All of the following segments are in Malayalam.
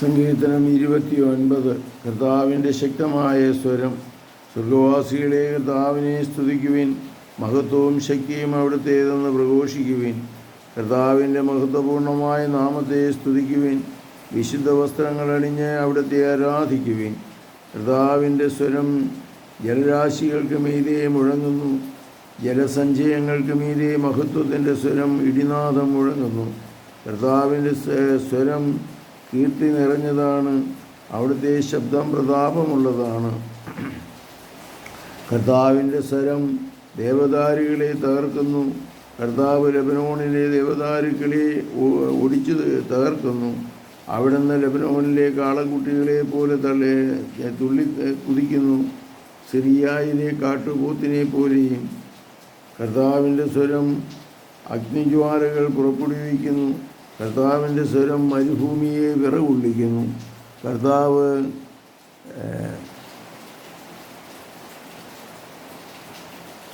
സങ്കീർത്തനം ഇരുപത്തി ഒൻപത് കർത്താവിന്റെ ശക്തമായ സ്വരം സ്വർഗവാസികളെ കർത്താവിനെ സ്തുതിക്കുവിൻ. മഹത്വവും ശക്തിയും അവിടുത്തേതെന്ന് പ്രഘോഷിക്കുവിൻ. കർത്താവിന്റെ മഹത്വപൂർണമായ നാമത്തെ സ്തുതിക്കുവിൻ. വിശുദ്ധ വസ്ത്രങ്ങൾ അണിഞ്ഞ് അവിടുത്തെ ആരാധിക്കുവിൻ. കർത്താവിന്റെ സ്വരം ജലരാശികൾക്ക് മീതെ മുഴങ്ങുന്നു. ജലസഞ്ചയങ്ങൾക്ക് മീതെ മഹത്വത്തിന്റെ സ്വരം ഇടിനാഥം മുഴങ്ങുന്നു. കർത്താവിന്റെ സ്വരം കീർത്തി നിറഞ്ഞതാണ് അവിടുത്തെ ശബ്ദം പ്രതാപമുള്ളതാണ്. കർത്താവിന്റെ സ്വരം ദേവദാരികളെ തകർക്കുന്നു കർത്താവ് ലബനോണിലെ ദേവദാരുക്കളെ ഒടിച്ചു തകർക്കുന്നു. അവിടുന്ന് ലബനോണിലെ കാളക്കുട്ടികളെ പോലെ തള്ളി തുള്ളി കുതിക്കുന്നു. സിറിയായിലെ കാട്ടുപോത്തിനെ പോലെയും കർത്താവിന്റെ സ്വരം അഗ്നിജ്വാലകൾ പുറപ്പെടുവിക്കുന്നു. കർത്താവിന്റെ സ്വരം മരുഭൂമിയെ വിറകൊള്ളിക്കുന്നു. കർത്താവ്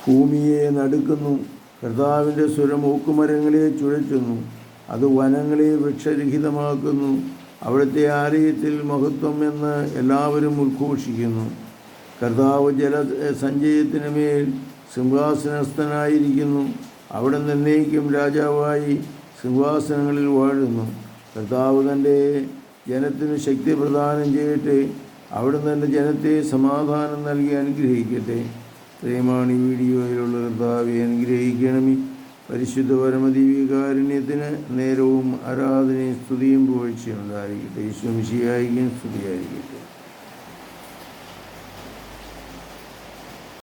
ഭൂമിയെ നടുക്കുന്നു. കർത്താവിന്റെ സ്വരം ഊക്കുമരങ്ങളെ ചുഴറ്റുന്നു. അത് വനങ്ങളെ വൃക്ഷരഹിതമാക്കുന്നു. അവിടുത്തെ ആലയത്തിൽ മഹത്വം എന്ന് എല്ലാവരും ഉദ്ഘോഷിക്കുന്നു. കർത്താവ് ജല സഞ്ചയത്തിന് മേൽ സിംഹാസനസ്ഥനായിരിക്കുന്നു. അവിടെ നിന്നേക്കും രാജാവായി സിംഹാസനങ്ങളിൽ വാഴുന്നു. കർത്താവ് തന്റെ ജനത്തിന് ശക്തി പ്രദാനം ചെയ്യട്ടെ. അവിടുന്ന് തന്റെ ജനത്തെ സമാധാനം നൽകി അനുഗ്രഹിക്കട്ടെ. പ്രേമാണി വീഡിയോയിലുള്ള കർത്താവെ അനുഗ്രഹിക്കണമേ. പരിശുദ്ധ പരമദീവികാരുണ്യത്തിന് നേരവും ആരാധനയും സ്തുതിയും പുകഴ്ചയും ഉണ്ടായിരിക്കട്ടെ. ഈശ്വമിശിയായിരിക്കും സ്തുതിയായിരിക്കട്ടെ.